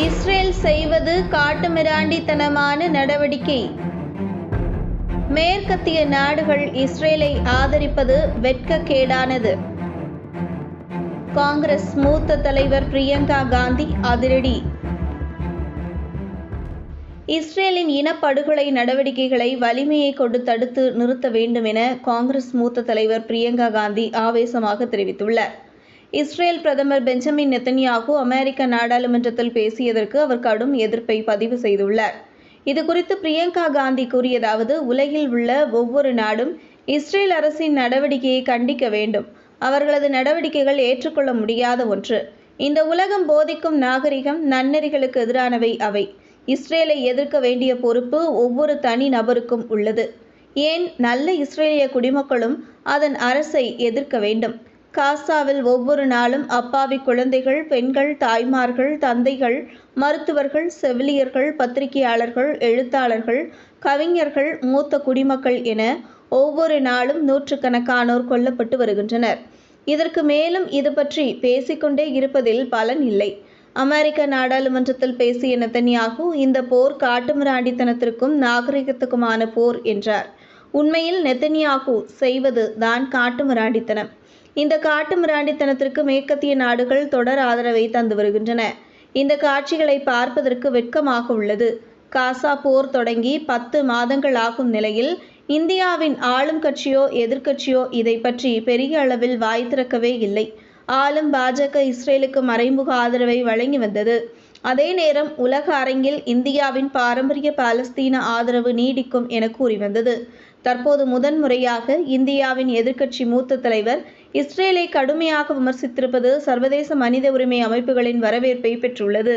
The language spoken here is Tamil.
இஸ்ரேல் செய்வது காட்டுமிராண்டித்தனமான நடவடிக்கை. மேற்கத்திய நாடுகள் இஸ்ரேலை ஆதரிப்பது வெட்கக்கேடானது. காங்கிரஸ் மூத்த தலைவர் பிரியங்கா காந்தி அதிரடி. இஸ்ரேலின் இனப்படுகொலை நடவடிக்கைகளை வலிமையை கொண்டு தடுத்து நிறுத்த வேண்டும் என காங்கிரஸ் மூத்த தலைவர் பிரியங்கா காந்தி ஆவேசமாக தெரிவித்துள்ளார். இஸ்ரேல் பிரதமர் பெஞ்சமின் நெத்தன்யாகு அமெரிக்க நாடாளுமன்றத்தில் பேசியதற்கு அவர் கடும் எதிர்ப்பை பதிவு செய்துள்ளார். இதுகுறித்து பிரியங்கா காந்தி கூறியதாவது உலகில் உள்ள ஒவ்வொரு நாடும் இஸ்ரேல் அரசின் நடவடிக்கையை கண்டிக்க வேண்டும். அவர்களது நடவடிக்கைகள் ஏற்றுக்கொள்ள முடியாத ஒன்று. இந்த உலகம் போதிக்கும் நாகரிகம் நன்னெறிகளுக்கு எதிரானவை அவை. இஸ்ரேலை எதிர்க்க வேண்டிய பொறுப்பு ஒவ்வொரு தனி நபருக்கும் உள்ளது. ஏன் நல்ல இஸ்ரேலிய குடிமக்களும் அதன் அரசை எதிர்க்க வேண்டும்? காசாவில் ஒவ்வொரு நாளும் அப்பாவி குழந்தைகள் பெண்கள் தாய்மார்கள் தந்தைகள் மருத்துவர்கள் செவிலியர்கள் பத்திரிகையாளர்கள் எழுத்தாளர்கள் கவிஞர்கள் மூத்த குடிமக்கள் என ஒவ்வொரு நாளும் நூற்றுக்கணக்கானோர் கொல்லப்பட்டு வருகின்றனர். இதற்கு மேலும் இது பற்றி பேசிக்கொண்டே இருப்பதில் பலன் இல்லை. அமெரிக்க நாடாளுமன்றத்தில் பேசிய நெத்தன்யாகு இந்த போர் காட்டுமிராண்டித்தனத்திற்கும் நாகரிகத்துக்குமான போர் என்றார். உண்மையில் நெத்தன்யாகு செய்வது தான் காட்டுமிராண்டித்தனம். இந்த காட்டு மிராண்டித்தனத்திற்கு மேற்கத்திய நாடுகள் தொடர் ஆதரவை தந்து வருகின்றன. இந்த காட்சிகளை பார்ப்பதற்கு வெட்கமாக உள்ளது. காசா போர் தொடங்கி பத்து மாதங்கள் ஆகும் நிலையில் இந்தியாவின் ஆளும் கட்சியோ எதிர்க்கட்சியோ இதை பற்றி பெரிய அளவில் வாய் திறக்கவே இல்லை. ஆளும் பாஜக இஸ்ரேலுக்கு மறைமுக ஆதரவை வழங்கி வந்தது. அதே நேரம் உலக அரங்கில் இந்தியாவின் பாரம்பரிய பாலஸ்தீன ஆதரவு நீடிக்கும் என கூறி வந்தது. தற்போது முதன்முறையாக இந்தியாவின் எதிர்க்கட்சி மூத்த தலைவர் இஸ்ரேலை கடுமையாக விமர்சித்திருப்பது சர்வதேச மனித உரிமை அமைப்புகளின் வரவேற்பை பெற்றுள்ளது.